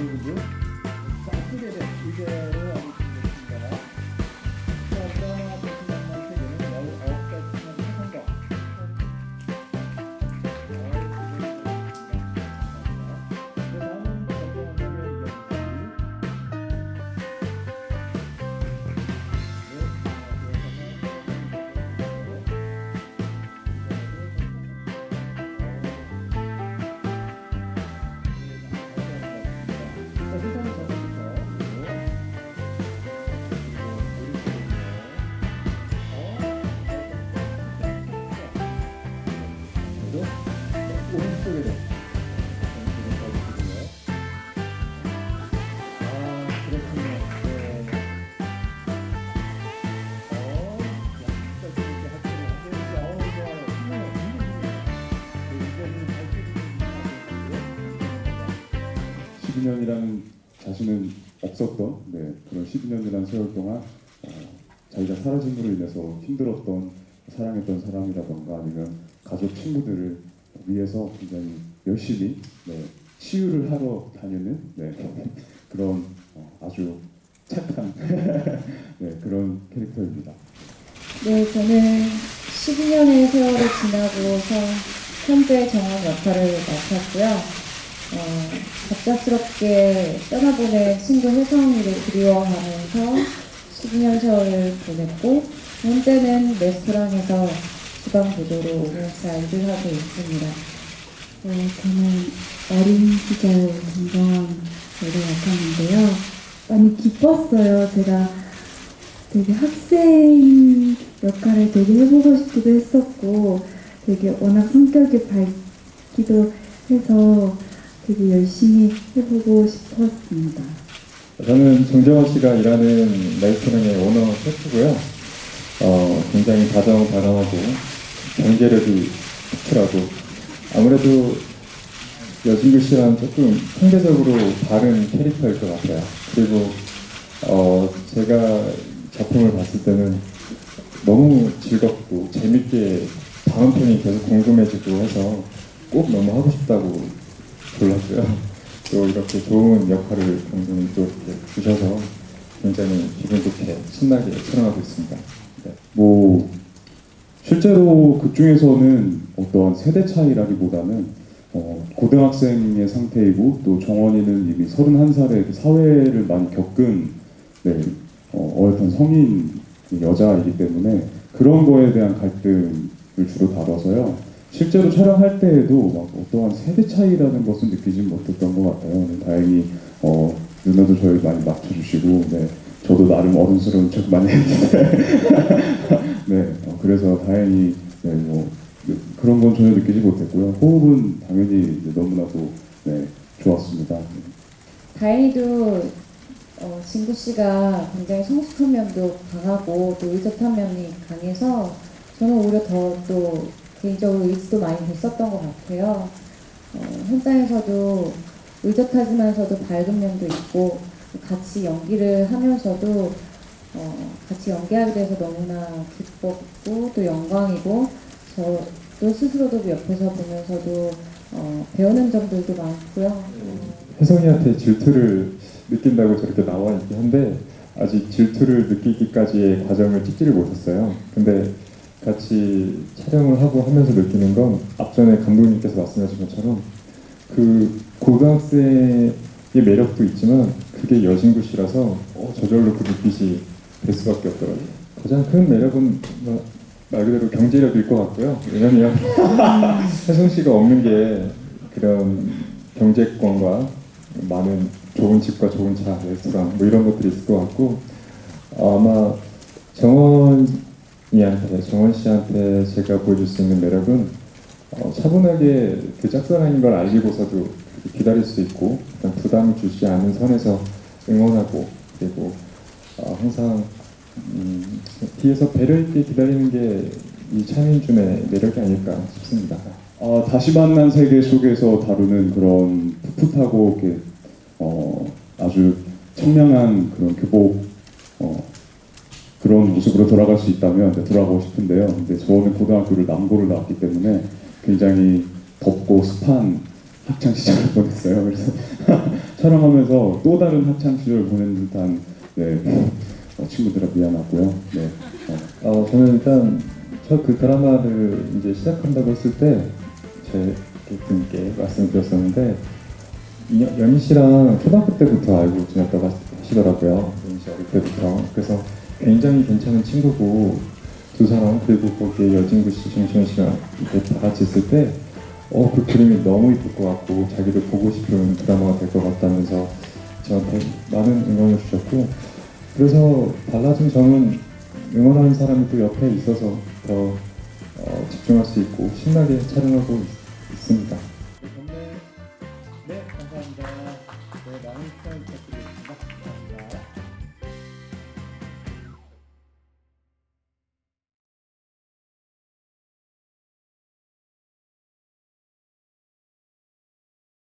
그리고 자, 크게 돼. 이대로 12년이라는 자신은 없었던 네, 그런 12년이라는 세월 동안 어, 자기가 사라짐으로 인해서 힘들었던 사랑했던 사람이라던가 아니면 가족 친구들을 위해서 굉장히 열심히 네, 치유를 하러 다니는 네, 그런 어, 아주 착한 네, 그런 캐릭터입니다. 네, 저는 12년의 세월을 지나고서 현재 정원 역할을 맡았고요. 어, 갑작스럽게 떠나보낸 친구 혜성이를 그리워하면서 12년 세월을 보냈고 현재는 레스토랑에서 주방 보조로 오면서 일을 하고 있습니다. 어, 저는 어린 시절 김정원을 맡았는데요. 많이 기뻤어요. 제가 되게 학생 역할을 되게 해보고 싶기도 했었고, 되게 워낙 성격이 밝기도 해서 되게 열심히 해보고 싶었습니다. 저는 정정호 씨가 일하는 레스토랑의 오너 셰프고요. 어, 굉장히 다정다감하고 경제력이 특출하고 아무래도 여진규 씨랑 조금 상대적으로 다른 캐릭터일 것 같아요. 그리고 어, 제가 작품을 봤을 때는 너무 즐겁고 재밌게 다음 편이 계속 궁금해지고 해서 꼭 너무 하고 싶다고 불렀고요. 또 이렇게 좋은 역할을 감독님 또 주셔서 굉장히 기분 좋게 신나게 촬영하고 있습니다. 네. 뭐 실제로 극 중에서는 어떤 세대 차이라기보다는 어, 고등학생의 상태이고 또 정원이는 이미 31살의 사회를 많이 겪은 네, 어, 어엿한 성인 여자이기 때문에 그런 거에 대한 갈등을 주로 다뤄서요. 실제로 촬영할 때에도 막 어떠한 세대 차이라는 것은 느끼지 못했던 것 같아요. 네, 다행히 어, 누나도 저를 많이 맞춰주시고 네, 저도 나름 어른스러운 척 많이 했는데 네, 어, 그래서 다행히 네, 뭐 그런 건 전혀 느끼지 못했고요. 호흡은 당연히 너무나도 네, 좋았습니다. 다행히도 어, 진구 씨가 굉장히 성숙한 면도 강하고 또 의젓한 면이 강해서 저는 오히려 더또 개인적으로 의지도 많이 됐었던 것 같아요. 어, 현장에서도 의젓하지만서도 밝은 면도 있고 같이 연기를 하면서도 어, 같이 연기하게 돼서 너무나 기뻤고 또 영광이고 저도 스스로도 옆에서 보면서도 어, 배우는 점들도 많고요. 혜성이한테 질투를 느낀다고 저렇게 나와 있긴 한데 아직 질투를 느끼기까지의 과정을 찍지를 못했어요. 근데 같이 촬영을 하고 하면서 느끼는 건 앞전에 감독님께서 말씀하신 것처럼 그 고등학생의 매력도 있지만 그게 여진구 씨라서 어, 저절로 그 눈빛이 될 수밖에 없더라고요. 가장 큰 매력은 뭐, 말 그대로 경제력일 것 같고요. 왜냐면 혜성 씨가 없는 게 그런 경제권과 많은 좋은 집과 좋은 차, 레스토랑 뭐 이런 것들이 있을 것 같고 아마 정원 이한테 정원 씨한테 제가 보여줄 수 있는 매력은 어, 차분하게 그 짝사랑인 걸 그렇게 기다릴 수 있고 부담을 주지 않는 선에서 응원하고 그리고 어, 항상 음, 뒤에서 배려 있게 기다리는 게 이 차민준의 매력이 아닐까 싶습니다. 어, 다시 만난 세계 속에서 다루는 그런 풋풋하고 이렇게 어, 아주 청량한 그런 교복 어, 그런 모습으로 돌아갈 수 있다면 네, 돌아가고 싶은데요. 근데 저는 고등학교를 남고를 나왔기 때문에 굉장히 덥고 습한 학창 시절을 보냈어요. 그래서 촬영하면서 또 다른 학창 시절 보낸 듯한 네, 어, 친구들아 미안하고요. 네, 어, 어, 저는 일단 첫 그 드라마를 이제 시작한다고 했을 때 제 분께 말씀드렸었는데 이- 연희 씨랑 초등학교 때부터 알고 지냈다고 하시- 하시더라고요. 연희 씨 어릴 때부터. 그래서 굉장히 괜찮은 친구고 두 사람 그리고 거기에 여진구 씨, 정시현 씨가 이렇게 다 같이 있을 때 어, 그 그림이 너무 이쁠 것 같고 자기도 보고 싶은 드라마가 될 것 같다면서 저한테 많은 응원을 주셨고 그래서 달라진 점은 응원하는 사람이 또 옆에 있어서 더 어, 집중할 수 있고 신나게 촬영하고 있, 있습니다.